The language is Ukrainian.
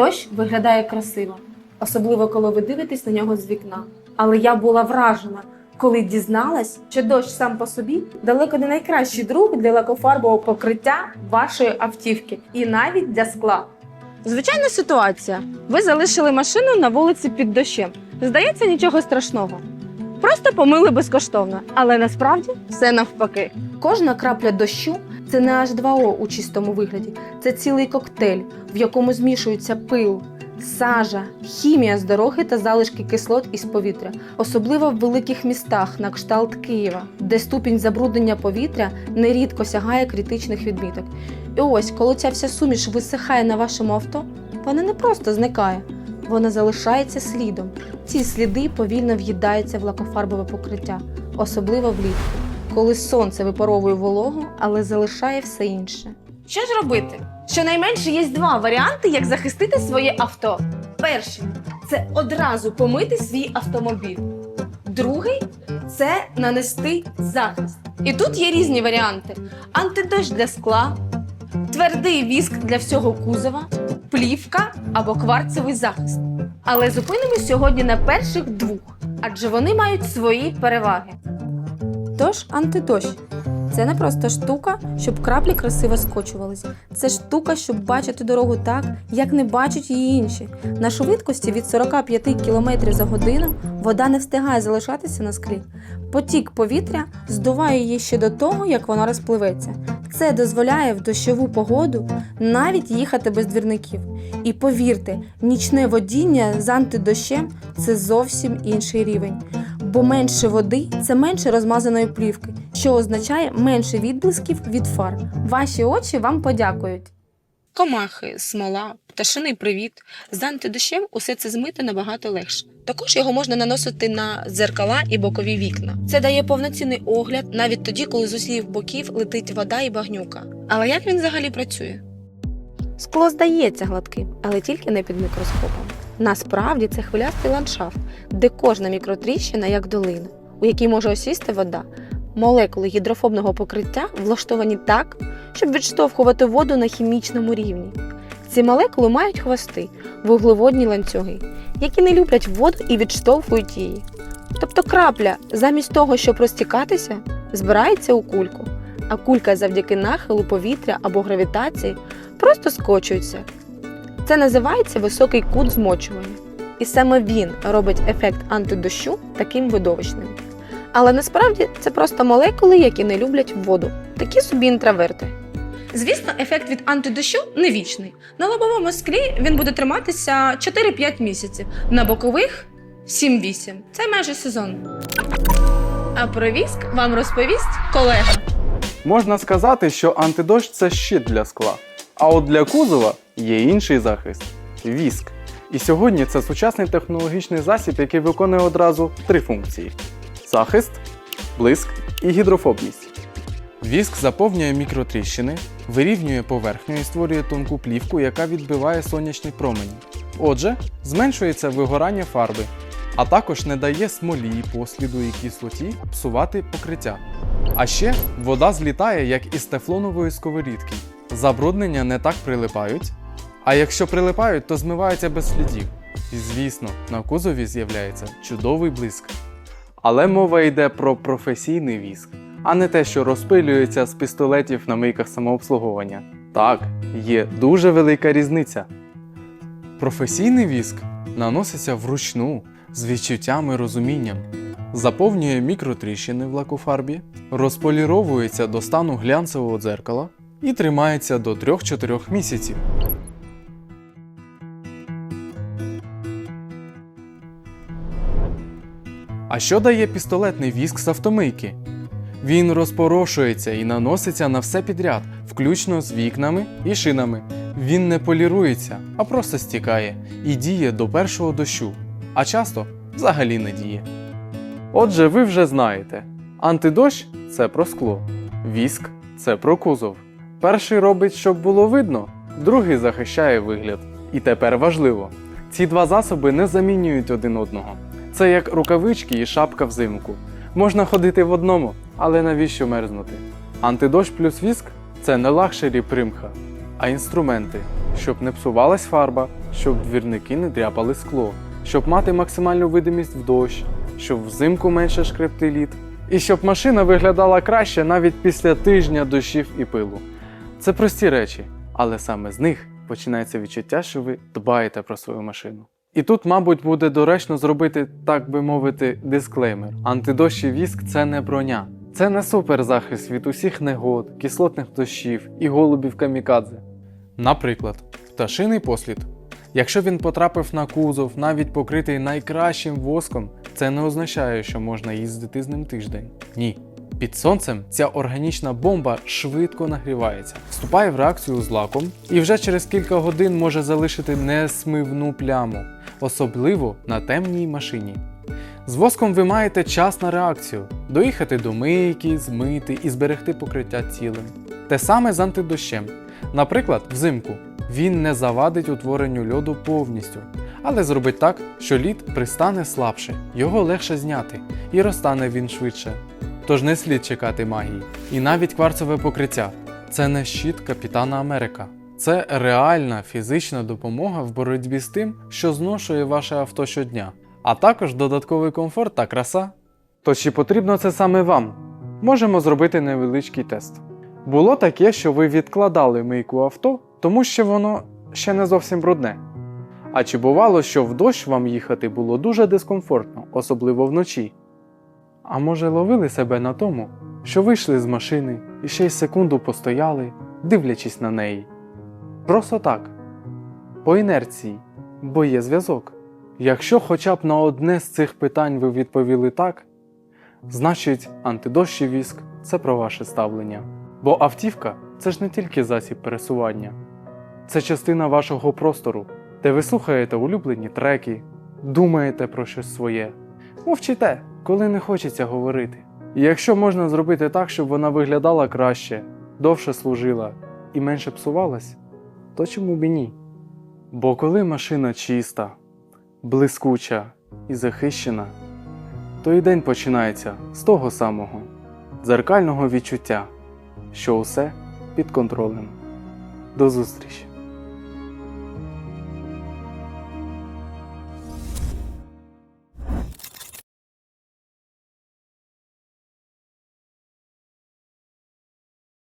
Антидощ виглядає красиво, особливо коли ви дивитесь на нього з вікна. Але я була вражена, коли дізналась, що дощ сам по собі далеко не найкращий друг для лакофарбового покриття вашої автівки і навіть для скла. Звичайна ситуація. Ви залишили машину на вулиці під дощем. Здається, нічого страшного. Просто помили безкоштовно, але насправді все навпаки. Кожна крапля дощу це не H2O у чистому вигляді, це цілий коктейль, в якому змішуються пил, сажа, хімія з дороги та залишки кислот із повітря, особливо в великих містах на кшталт Києва, де ступінь забруднення повітря нерідко сягає критичних відміток. І ось, коли ця вся суміш висихає на вашому авто, вона не просто зникає, вона залишається слідом. Ці сліди повільно в'їдаються в лакофарбове покриття, особливо влітку, коли сонце випаровує вологу, але залишає все інше. Що ж робити? Щонайменше є два варіанти, як захистити своє авто. Перший це одразу помити свій автомобіль. Другий це нанести захист. І тут є різні варіанти: антидощ для скла, твердий віск для всього кузова, плівка або кварцевий захист. Але зупинимось сьогодні на перших двох, адже вони мають свої переваги. Тож антидощ. Це не просто штука, щоб краплі красиво скочувались. Це штука, щоб бачити дорогу так, як не бачать її інші. На швидкості від 45 км за годину вода не встигає залишатися на склі. Потік повітря здуває її ще до того, як вона розпливеться. Це дозволяє в дощову погоду навіть їхати без двірників. І повірте, нічне водіння з антидощем це зовсім інший рівень. Бо менше води це менше розмазаної плівки, що означає менше відблисків від фар. Ваші очі вам подякують. Комахи, смола, пташиний привіт. З антидощем усе це змити набагато легше. Також його можна наносити на дзеркала і бокові вікна. Це дає повноцінний огляд навіть тоді, коли з усіх боків летить вода і багнюка. Але як він взагалі працює? Скло здається гладким, але тільки не під мікроскопом. Насправді це хвилястий ландшафт, де кожна мікротріщина як долина, у якій може осісти вода. Молекули гідрофобного покриття влаштовані так, щоб відштовхувати воду на хімічному рівні. Ці молекули мають хвости, вуглеводні ланцюги, які не люблять воду і відштовхують її. Тобто крапля, замість того, щоб розтікатися, збирається у кульку, а кулька завдяки нахилу повітря або гравітації просто скочується. Це називається високий кут змочування. І саме він робить ефект антидощу таким видовищним. Але насправді це просто молекули, які не люблять воду, такі собі інтроверти. Звісно, ефект від антидощу не вічний. На лобовому склі він буде триматися 4-5 місяців, на бокових 7-8. Це майже сезон. А про віск вам розповість колега. Можна сказати, що антидощ це щит для скла. А от для кузова є інший захист віск. І сьогодні це сучасний технологічний засіб, який виконує одразу три функції: захист, блиск і гідрофобність. Віск заповнює мікротріщини, вирівнює поверхню і створює тонку плівку, яка відбиває сонячні промені. Отже, зменшується вигорання фарби, а також не дає смолі, посліду і кислоті псувати покриття. А ще вода злітає, як із тефлонової сковорідки. Забруднення не так прилипають, а якщо прилипають, то змиваються без слідів. І звісно, на кузові з'являється чудовий блиск. Але мова йде про професійний віск, а не те, що розпилюється з пістолетів на мийках самообслуговування. Так, є дуже велика різниця. Професійний віск наноситься вручну з відчуттям і розумінням, заповнює мікротріщини в лакофарбі, розполіровується до стану глянцевого дзеркала і тримається до 3-4 місяців. А що дає пістолетний віск з автомийки? Він розпорошується і наноситься на все підряд, включно з вікнами і шинами. Він не полірується, а просто стікає і діє до першого дощу, а часто взагалі не діє. Отже, ви вже знаєте: антидощ це про скло, віск це про кузов. Перший робить, щоб було видно, другий захищає вигляд. І тепер важливо: ці два засоби не замінюють один одного. Це як рукавички і шапка взимку. Можна ходити в одному, але навіщо мерзнути? Антидощ плюс віск це не лакшері примха, а інструменти, щоб не псувалась фарба, щоб двірники не дряпали скло, щоб мати максимальну видимість в дощ, щоб взимку менше шкребти лід, і щоб машина виглядала краще навіть після тижня дощів і пилу. Це прості речі, але саме з них починається відчуття, що ви дбаєте про свою машину. І тут, мабуть, буде доречно зробити, так би мовити, дисклеймер. Антидощ і віск це не броня. Це не суперзахист від усіх негод, кислотних дощів і голубів камікадзе. Наприклад, пташиний послід. Якщо він потрапив на кузов, навіть покритий найкращим воском, це не означає, що можна їздити з ним тиждень. Ні. Під сонцем ця органічна бомба швидко нагрівається, вступає в реакцію з лаком і вже через кілька годин може залишити несмивну пляму, особливо на темній машині. З воском ви маєте час на реакцію доїхати до мийки, змити і зберегти покриття цілим. Те саме з антидощем. Наприклад, взимку він не завадить утворенню льоду повністю, але зробить так, що лід пристане слабше, його легше зняти і розтане він швидше. Тож не слід чекати магії. І навіть кварцеве покриття це не щит Капітана Америка. Це реальна фізична допомога в боротьбі з тим, що зношує ваше авто щодня, а також додатковий комфорт та краса. То чи потрібно це саме вам? Можемо зробити невеличкий тест. Було таке, що ви відкладали мийку авто, тому що воно ще не зовсім брудне. А чи бувало, що в дощ вам їхати було дуже дискомфортно, особливо вночі? А може ловили себе на тому, що вийшли з машини і ще й секунду постояли, дивлячись на неї? Просто так, по інерції, бо є зв'язок. Якщо хоча б на одне з цих питань ви відповіли так, значить антидощ віск це про ваше ставлення. Бо автівка це ж не тільки засіб пересування, це частина вашого простору, де ви слухаєте улюблені треки, думаєте про щось своє, мовчите, коли не хочеться говорити. І якщо можна зробити так, щоб вона виглядала краще, довше служила і менше псувалась, то чому б і ні? Бо коли машина чиста, блискуча і захищена, то і день починається з того самого дзеркального відчуття, що усе під контролем. До зустрічі!